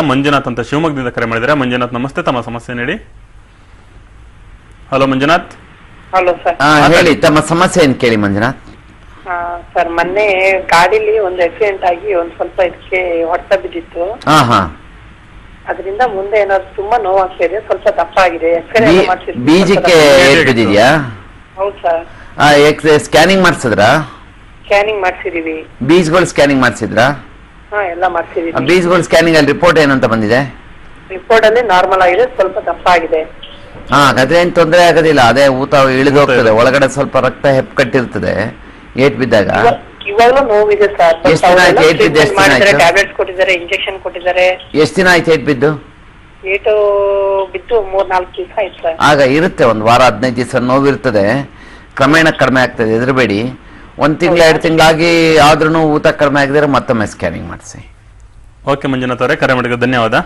ಮಂಜುನಾಥ್ ಅಂತ ಶಿವಮೊಗ್ಗದಿಂದ ಕರೆ ಮಾಡಿದರೆ ಮಂಜುನಾಥ್ ನಮಸ್ತೆ. ತಮ್ಮ ಸಮಸ್ಯೆ ನೀಡಿ. ಹಲೋ ಮಂಜುನಾಥ್? Hello sir. ಆ, ಹೇಳಿ. ತಮ್ಮ ಸಮಸ್ಯೆ ಏನ್ ಕೇಳಿ ಮಂಜುನಾಥ್? ಸರ್ ಮೊನ್ನೆ ಗಾಡಿಲಿ ಒಂದು ಆಕ್ಸಿಡೆಂಟ್ ಆಗಿ ಒಂದ್ ಸ್ವಲ್ಪ ಇದಕ್ಕೆ ಹೊಡೆತ ಬಿದ್ದಿತ್ತು. ಹಾ ಹಾ. ಅದರಿಂದ ಮುಂದೆ ಏನಾದ್ರು ತುಂಬಾ ನೋವಾಗ್ತಾ ಇದೆ ಸ್ವಲ್ಪ ದಪ್ಪ ಆಗಿದೆ. ಎಕ್ಸ್ರೇ ಬೀ- ಮಾಡ್ಸಿದ್ವಿ ಬೀಜಕ್ಕೆ ಏಟ್ ಬಿದ್ದಿದ್ಯಾ? ಹೌದು ಸರ್. ಎಕ್ಸ್ ಸ್ಕ್ಯಾನಿಂಗ್ ಮಾಡಿಸಿದ್ರಾ? ಸ್ಕ್ಯಾನಿಂಗ್ ಮಾಡ್ಸಿದೀವಿ. ಬೀಜಗಳು ಸ್ಕ್ಯಾನಿಂಗ್ ಮಾಡಿಸಿದ್ರಾ? ಹಾ ಎಲ್ಲ ಮಾಡ್ಸಿದೀವಿ. ಬೀಜಗಳು ಸ್ಕ್ಯಾನಿಂಗ್ ಅಲ್ಲಿ ರಿಪೋರ್ಟ್ ಏನಂತ ಬಂದಿದೆ? ರಿಪೋರ್ಟ್ ಅಲ್ಲಿ ನಾರ್ಮಲ್ ಆಗಿದೆ ಸ್ವಲ್ಪ ದಪ್ಪ ಆಗಿದೆ ಹಾ ಅದೇನ್ ತೊಂದರೆ ಆಗೋದಿಲ್ಲ ಅದೇ ಊತ ಇಳಿದು ಹೋಗ್ತದೆ. ಒಳಗಡೆ ಸ್ವಲ್ಪ ರಕ್ತ ಹೆಪ್ ಕಟ್ಟಿರ್ತದೆ ಏಟ್ ಬಿದ್ದಾಗ. ಇವಾಗಲೂ ಇವಾಗ್ಲೂ ನೋವಿದೆ ಸರ್. ಎಷ್ಟ್ ದಿನ ಆಯ್ತು? ಏಟ್ ಬಿದ್ದು ಎಷ್ಟ್ ದಿನ ಆಯ್ತು? ಟ್ಯಾಬ್ಲೆಟ್ಸ್ ಕೊಟ್ಟಿದ್ದಾರೆ ಇಂಜೆಕ್ಷನ್ ಕೊಟ್ಟಿದ್ದಾರೆ. ಎಷ್ಟ್ ದಿನ ಆಯ್ತು ಏಟ್ ಬಿದ್ದು? ಏಟು ಬಿದ್ದು ಮೂರ್ ನಾಲ್ಕು ದಿವಸ ಆಯ್ತು ಸರ್. ಆಗ ಇರುತ್ತೆ ಒಂದು ವಾರ ಹದಿನೈದು ದಿವಸ ನೋವಿರ್ತದೆ. ಕ್ರಮೇಣ ಕಡಿಮೆ ಆಗ್ತದೆ ಹೆದರಬೇಡಿ. ಒಂದ್ ತಿಂಗಳು ಎರಡು ತಿಂಗಳಾಗಿ ಆದ್ರೂ ಊತ ಕಡಿಮೆ ಆಗಿದ್ರೆ ಮತ್ತೊಮ್ಮೆ ಸ್ಕ್ಯಾನಿಂಗ್ ಮಾಡಿಸಿ. ಓಕೆ ಮಂಜುನಾಥ್ ಅವರೇ ಕರೆ ಮಾಡಿದ್ರೆ ಧನ್ಯವಾದ.